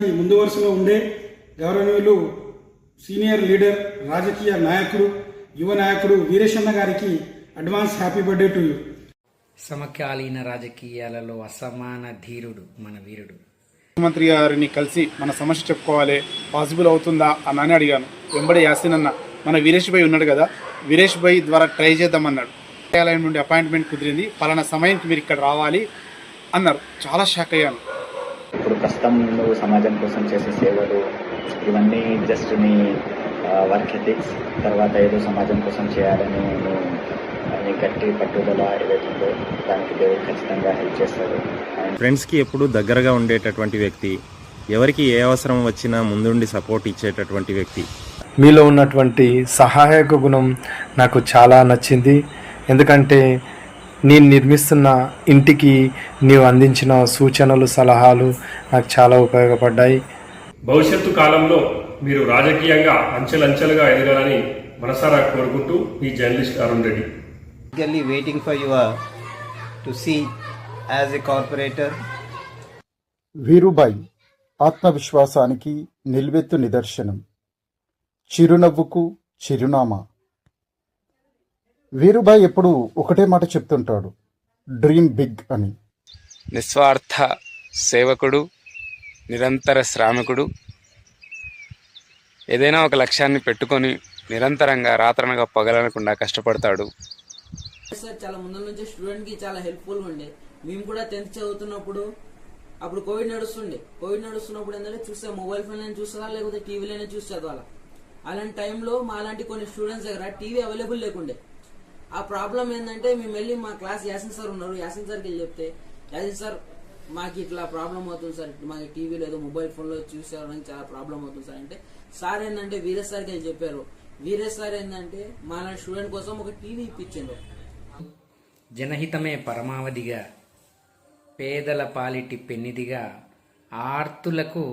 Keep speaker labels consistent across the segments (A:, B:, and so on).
A: ముందు వరుసలో ఉండే గౌరవనీయులు సీనియర్ లీడర్ రాజకీయ నాయకుడు యువ నాయకుడు వీరేశన్న గారికి advance happy birthday to you.
B: సమకాలీన రాజకీయాలలో అసమాన ధీరుడు మన వీరుడు.
C: ముఖ్యమంత్రి గారిని కలిసి మన సమస్య చెప్పుకోవాలి పాసిబుల్ అవుతుందా అని అని అడిగాను. వెంబడి యాసిన్ అన్న మన వీరేష్ భాయ్ ఉన్నాడు కదా వీరేష్ భాయ్ ద్వారా ట్రై చేద్దామన్నాడు. కార్యాలయం నుండి అపాయింట్మెంట్ కుదిరింది పలానా సమయానికి మీరు ఇక్కడ రావాలి అన్నారు. చాలా షాక్ అయ్యాను.
D: ఇప్పుడు ప్రస్తుతం నువ్వు సమాజం కోసం చేసే సేవలు ఇవన్నీ జస్ట్ నీ వర్క్ ఎథిక్స్ తర్వాత ఏదో సమాజం కోసం చేయాలని నువ్వు నీ గట్టి పట్టుదల ఏదైతే ఉందో దానికి దేవుడు ఖచ్చితంగా హెల్ప్ చేస్తాడు.
E: ఫ్రెండ్స్కి ఎప్పుడూ దగ్గరగా ఉండేటటువంటి వ్యక్తి ఎవరికి ఏ అవసరం వచ్చినా ముందుండి సపోర్ట్ ఇచ్చేటటువంటి వ్యక్తి.
F: మీలో ఉన్నటువంటి సహాయక గుణం నాకు చాలా నచ్చింది. ఎందుకంటే నేను నిర్మిస్తున్న ఇంటికి నీవు అందించిన సూచనలు సలహాలు నాకు చాలా ఉపయోగపడ్డాయి.
G: భవిష్యత్తు కాలంలో మీరు రాజకీయంగా అంచెలంచెలుగా ఎదగాలని మనసారా కోరుకుంటూ మీ journalist Arun Reddy.
H: Eagerly waiting for you uh, to see as a corporator.
I: వీరుబాయి ఆత్మవిశ్వాసానికి నిల్వెత్తు నిదర్శనం. చిరునవ్వుకు చిరునామా. వీరుబాయి ఎప్పుడు ఒకటే మాట చెప్తుంటాడు డ్రీమ్ బిగ్ అని.
J: నిస్వార్థ సేవకుడు నిరంతర శ్రామికుడు ఏదైనా ఒక లక్ష్యాన్ని పెట్టుకొని నిరంతరంగా రాత్రనగా పగలనకుండా కష్టపడతాడు.
K: సార్ చాలా ముందు నుంచి స్టూడెంట్కి చాలా హెల్ప్ఫుల్ ఉండే. మేము కూడా టెన్త్ చదువుతున్నప్పుడు అప్పుడు కోవిడ్ నడుస్తుండే. కోవిడ్ నడుస్తున్నప్పుడు ఏంటంటే చూస్తే మొబైల్ ఫోన్ అయినా చూస్తారా లేకపోతే టీవీలోనే చూసి చదవాలా? అలాంటి టైంలో మా లాంటి కొన్ని స్టూడెంట్స్ దగ్గర టీవీ అవైలబుల్ లేకుండే. ఆ ప్రాబ్లం ఏంటంటే మేము వెళ్ళి మా క్లాస్ యాసిన్ సార్ ఉన్నారు. యాసిన్ సార్కి వెళ్ళి చెప్తే యాసిన్ సార్ మాకు ఇట్లా ప్రాబ్లం అవుతుంది సార్. మాకు టీవీ లేదు మొబైల్ ఫోన్లో చూసేవాళ్ళకి చాలా ప్రాబ్లం అవుతుంది సార్. అంటే సార్ ఏంటంటే వీరేష్ సార్కి వెళ్ళి చెప్పారు. వీరేష్ సార్ ఏంటంటే మా స్టూడెంట్ కోసం ఒక టీవీ ఇప్పించిండ్రు
B: జనహితమే పరమావధిగా పేదల పాలిటి పెన్నిదిగా ఆర్తులకు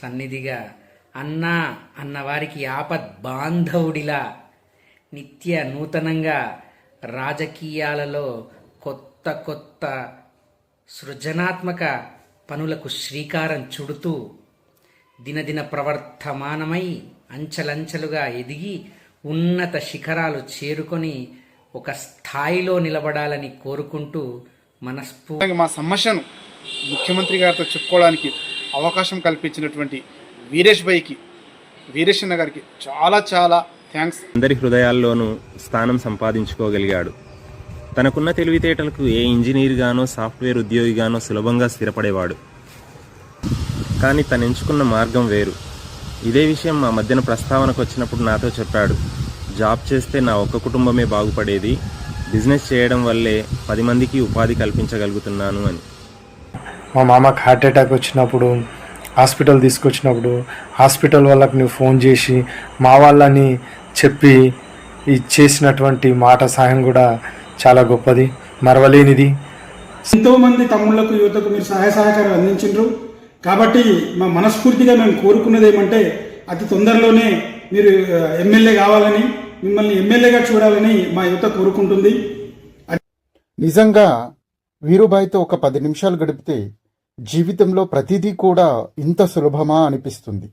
B: సన్నిధిగా అన్నా అన్నవారికి ఆపద్ బాంధవుడిలా నిత్య నూతనంగా రాజకీయాలలో కొత్త కొత్త సృజనాత్మక పనులకు శ్రీకారం చుడుతూ దినదిన ప్రవర్తమానమై అంచెలంచెలుగా ఎదిగి ఉన్నత శిఖరాలు చేరుకొని ఒక స్థాయిలో నిలబడాలని కోరుకుంటూ మనస్ఫూ
C: మా సమస్యను ముఖ్యమంత్రి గారితో చెప్పుకోవడానికి అవకాశం కల్పించినటువంటి వీరేష్ భాయ్కి వీరేష్ గారికి చాలా చాలా థ్యాంక్స్
E: అందరి హృదయాల్లోనూ స్థానం సంపాదించుకోగలిగాడు. తనకున్న తెలివితేటలకు ఏ ఇంజనీర్ గానో సాఫ్ట్వేర్ ఉద్యోగిగానో సులభంగా స్థిరపడేవాడు. కానీ తను ఎంచుకున్న మార్గం వేరు. ఇదే విషయం మా మధ్యన ప్రస్తావనకు వచ్చినప్పుడు నాతో చెప్పాడు. జాబ్ చేస్తే నా ఒక్క కుటుంబమే బాగుపడేది. బిజినెస్ చేయడం వల్లే పది మందికి ఉపాధి కల్పించగలుగుతున్నాను అని.
F: మా మామకు హార్ట్ అటాక్ వచ్చినప్పుడు హాస్పిటల్ తీసుకొచ్చినప్పుడు హాస్పిటల్ వాళ్ళకి నువ్వు ఫోన్ చేసి మా వాళ్ళని చెప్పి చేసినటువంటి మాట సహాయం కూడా చాలా గొప్పది మరవలేనిది.
A: ఎంతో మంది తమ్ముళ్ళకు యువతకు మీరు సహాయ సహకారాలు అందించారు కాబట్టి మా మనస్ఫూర్తిగా మేము కోరుకున్నది ఏమంటే అతి తొందరలోనే మీరు ఎమ్మెల్యే కావాలని మిమ్మల్ని ఎమ్మెల్యేగా చూడాలని మా యువత కోరుకుంటుంది.
I: నిజంగా వీరుబాయితో ఒక పది నిమిషాలు గడిపితే జీవితంలో ప్రతిదీ కూడా ఇంత సులభమా అనిపిస్తుంది.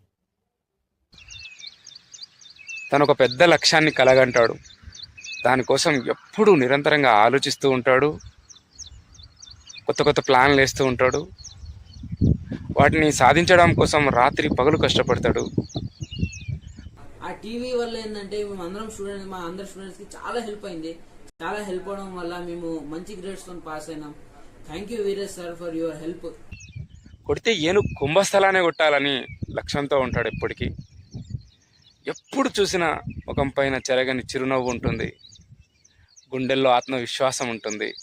J: తను ఒక పెద్ద లక్ష్యాన్ని కలగంటాడు. దానికోసం ఎప్పుడూ నిరంతరంగా ఆలోచిస్తూ ఉంటాడు. కొత్త కొత్త ప్లాన్లు వేస్తూ ఉంటాడు. వాటిని సాధించడం కోసం రాత్రి పగలు కష్టపడతాడు.
K: ఆ టీవీ వల్ల ఏంటంటే మేము అందరం స్టూడెంట్స్ మా అందరు స్టూడెంట్స్కి చాలా హెల్ప్ అయింది. చాలా హెల్ప్ అవడం వల్ల మేము మంచి గ్రేడ్స్తో పాస్ అయినాం. Thank you Veeresh sir for your help
J: కొడితే ఏను కుంభస్థలానే కొట్టాలని లక్ష్యంతో ఉంటాడు ఎప్పటికీ. ఎప్పుడు చూసినా ముఖం పైన చెరగని చిరునవ్వు ఉంటుంది. గుండెల్లో ఆత్మవిశ్వాసం ఉంటుంది.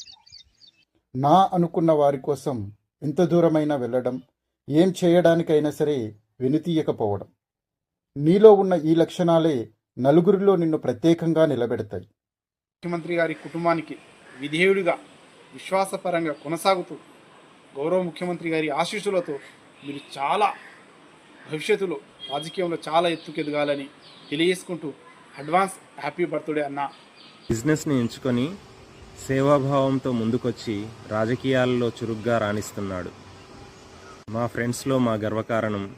I: నా అనుకున్న వారి కోసం ఎంత దూరమైనా వెళ్ళడం ఏం చేయడానికైనా సరే వెనుతీయకపోవడం. నీలో ఉన్న ఈ లక్షణాలే నలుగురిలో నిన్ను ప్రత్యేకంగా నిలబెడతాయి.
C: ముఖ్యమంత్రి గారి కుటుంబానికి విధేయుడిగా విశ్వాసపరంగా కొనసాగుతూ గౌరవ ముఖ్యమంత్రి గారి ఆశీస్సులతో మీరు చాలా భవిష్యత్తులో రాజకీయంలో చాలా ఎత్తుకెదగాలని తెలియజేసుకుంటూ అడ్వాన్స్ హ్యాపీ బర్త్డే అన్న.
E: బిజినెస్ని ఎంచుకొని సేవాభావంతో ముందుకొచ్చి రాజకీయాల్లో చురుగ్గా రాణిస్తున్నాడు. మా ఫ్రెండ్స్లో మా గర్వకారణం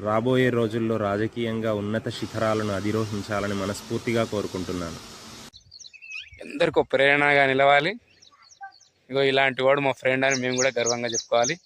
E: రాబోయే రోజుల్లో రాజకీయంగా ఉన్నత శిఖరాలను అధిరోహించాలని మనస్ఫూర్తిగా కోరుకుంటున్నాను.
J: ఎందరికో ప్రేరణగా నిలవాలి. ఇగో ఇలాంటి వాడు మా ఫ్రెండ్ అని మేము కూడా గర్వంగా చెప్పుకోవాలి.